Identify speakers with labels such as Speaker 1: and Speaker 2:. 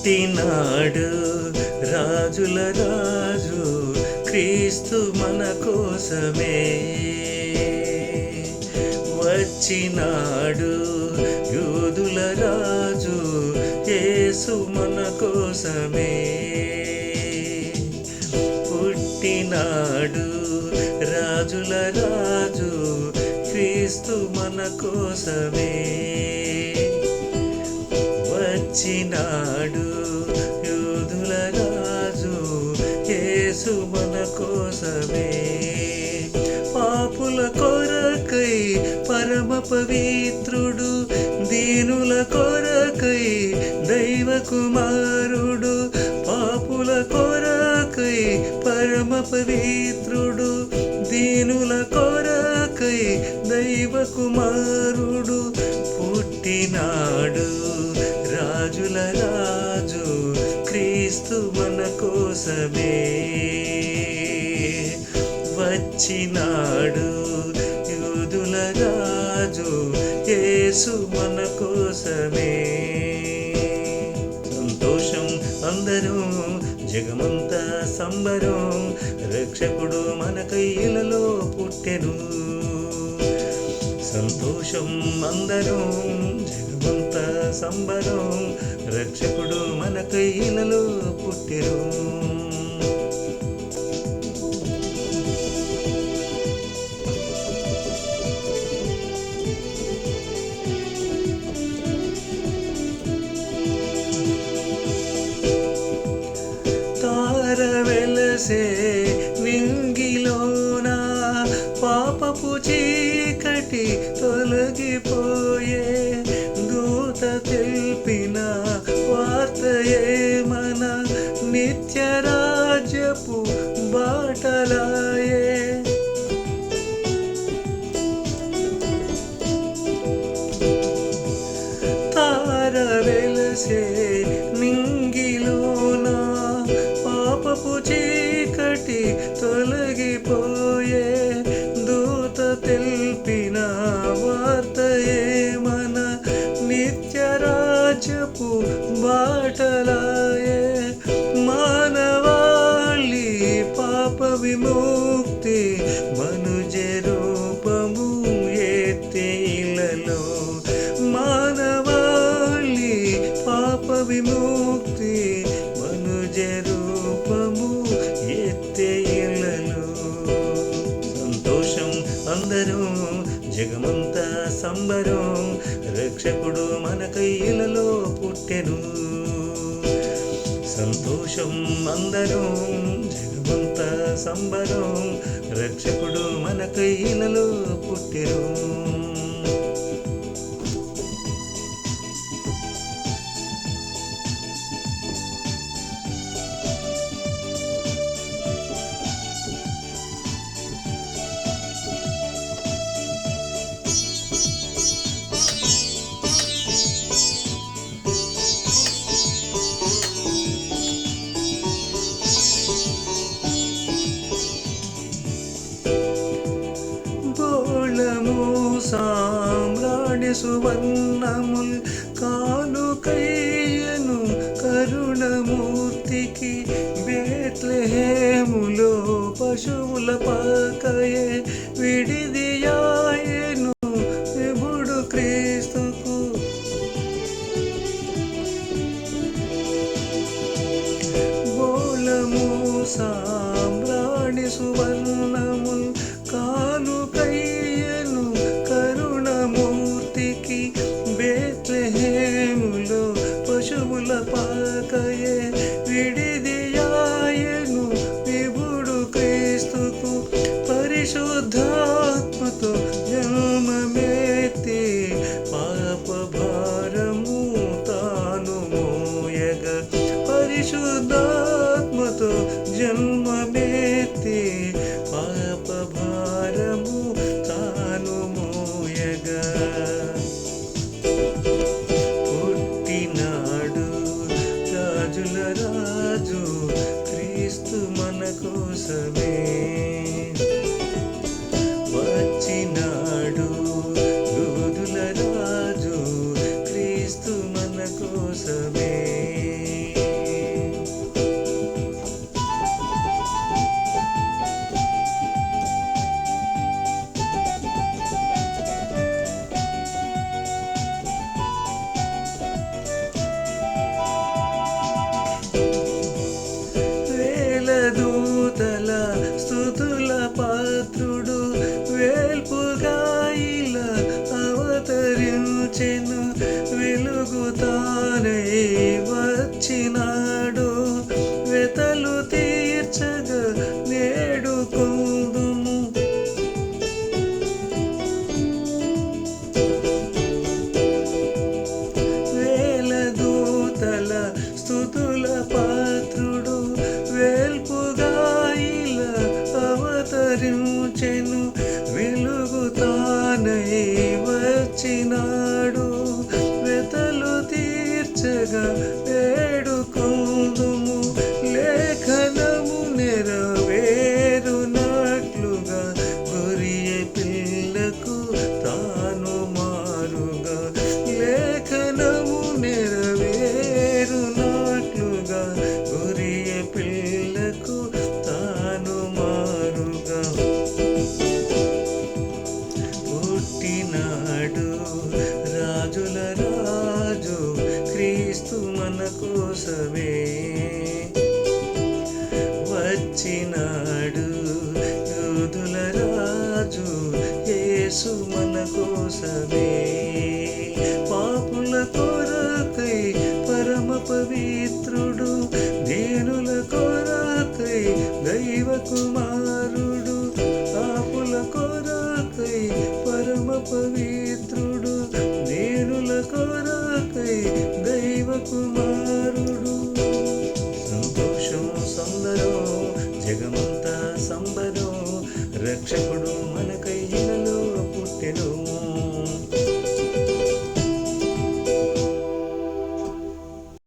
Speaker 1: పుట్టినాడు. రాజుల రాజు క్రీస్తు మన కోసమే. వచ్చినాడు యూదుల రాజు యేసు మన కోసమే. పుట్టినాడు రాజుల రాజు క్రీస్తు మన కోసమే. వచ్చినాడు పాపుల కొరకై పరమ పవిత్రుడు దీనుల కొరకై దైవ కుమారుడు పాపుల కొరకై పరమ పవిత్రుడు దీనుల కొరకై దైవ కుమారుడు. పుట్టినాడు రాజుల రాజు క్రీస్తు మన కోసమే. ఇచ్చినాడు యూదుల రాజు యేసు మన కోసమే. సంతోషం అందరూ జగమంతా సంబరం. రక్షకుడు మన కైలలో పుట్టెను. సంతోషం అందరం జగమంతా సంబరం. రక్షకుడు మన కైలలో పుట్టెను. మాటలాయే. తార వెలసే నింగిలోన పాపపు చీకటి తొలగిపో విముక్తి మనుజ రూపము ఎత్తేలలో మానవాళి పాప విముక్తి మనుజ రూపము ఎత్తేలలో సంతోషం అందరూ జగమంతా సంబరం రక్షకుడు మన కైలలో పుట్టెను. సంతోషం అందరం జగమంతా సంబరం. రక్షకుడు మన పుట్టిరు. సువర్ణముల్ కాలుకయ్యను కరుణమూర్తికి బేత్లహేములో పశువుల పాకయే విడిదియాయను విభుడు క్రీస్తుకు. బోలము సామ్రాణి సువర్ణము విస్తరించెను విను దైవ కుమారుడు ఆపుల కోరాకై పరమ పవిత్రుడు నేనుల కోరాకై దైవ కుమారుడు సంతోషం సందరం జగమంతా సంబరం రక్షకుడు